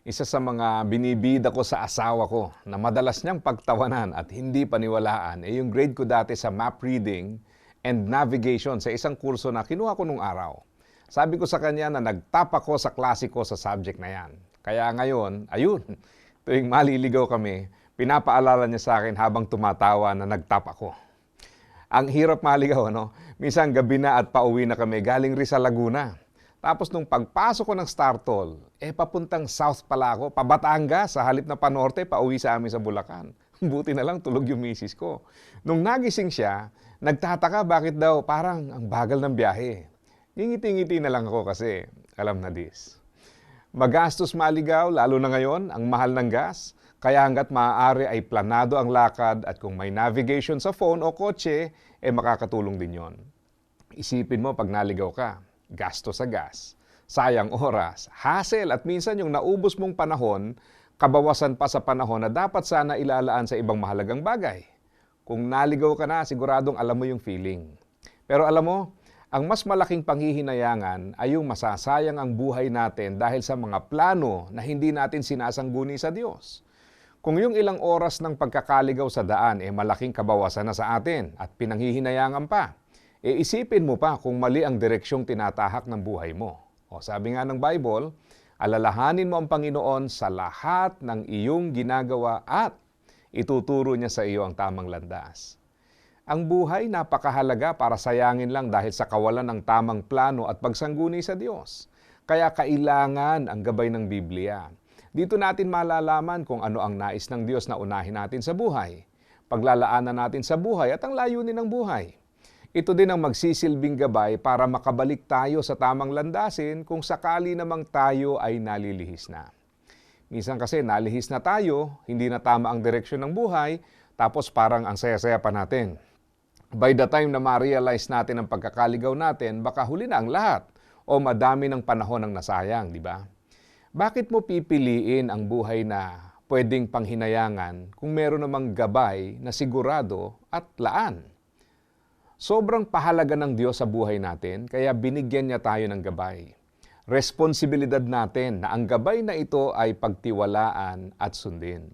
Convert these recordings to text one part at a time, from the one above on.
Isa sa mga binibida ko sa asawa ko na madalas niyang pagtawanan at hindi paniwalaan ay yung grade ko dati sa map reading and navigation sa isang kurso na kinuha ko nung araw. Sabi ko sa kanya na nagtap ako sa klase ko sa subject na yan. Kaya ngayon, ayun, tuwing maliligaw kami, pinapaalala niya sa akin habang tumatawa na nagtap ako. Ang hirap maligaw, ano? Minsan gabi na at pauwi na kami galing Rizal Laguna. Tapos nung pagpasok ko ng Startol, eh papuntang south pala ako, pa Batangas, sa halip na panorte, pauwi sa amin sa Bulacan. Buti na lang tulog yung misis ko. Nung nagising siya, nagtataka bakit daw parang ang bagal ng biyahe. Ngingiti-ngiti na lang ako kasi alam na this. Magastos maligaw, lalo na ngayon, ang mahal ng gas. Kaya hanggat maaari ay planado ang lakad at kung may navigation sa phone o kotse, eh makakatulong din yon. Isipin mo pag naligaw ka, gasto sa gas, sayang oras, hassle at minsan yung naubos mong panahon, kabawasan pa sa panahon na dapat sana ilalaan sa ibang mahalagang bagay. Kung naligaw ka na, siguradong alam mo yung feeling. Pero alam mo, ang mas malaking panghihinayangan ay yung masasayang ang buhay natin dahil sa mga plano na hindi natin sinasangguni sa Diyos. Kung yung ilang oras ng pagkakaligaw sa daan eh malaking kabawasan na sa atin at pinanghihinayangan pa, e isipin mo pa kung mali ang direksyong tinatahak ng buhay mo. O sabi nga ng Bible, alalahanin mo ang Panginoon sa lahat ng iyong ginagawa at ituturo niya sa iyo ang tamang landas. Ang buhay napakahalaga para sayangin lang dahil sa kawalan ng tamang plano at pagsangguni sa Diyos. Kaya kailangan ang gabay ng Biblia. Dito natin malalaman kung ano ang nais ng Diyos na unahin natin sa buhay, paglalaanan natin sa buhay at ang layunin ng buhay. Ito din ang magsisilbing gabay para makabalik tayo sa tamang landasin kung sakali namang tayo ay nalilihis na. Minsan kasi nalihis na tayo, hindi na tama ang direksyon ng buhay, tapos parang ang saya-saya pa natin. By the time na ma-realize natin ang pagkakaligaw natin, baka huli na ang lahat o madami ng panahon ang nasayang, di ba? Bakit mo pipiliin ang buhay na pwedeng panghinayangan kung meron namang gabay na sigurado at laan? Sobrang pahalaga ng Diyos sa buhay natin, kaya binigyan niya tayo ng gabay. Responsibilidad natin na ang gabay na ito ay pagtiwalaan at sundin.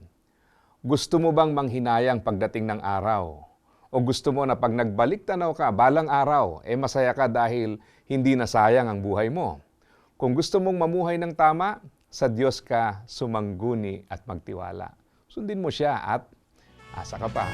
Gusto mo bang manghinayang pagdating ng araw? O gusto mo na pag nagbalik tanaw ka balang araw, eh masaya ka dahil hindi nasayang ang buhay mo? Kung gusto mong mamuhay ng tama, sa Diyos ka sumangguni at magtiwala. Sundin mo siya at asa ka pa.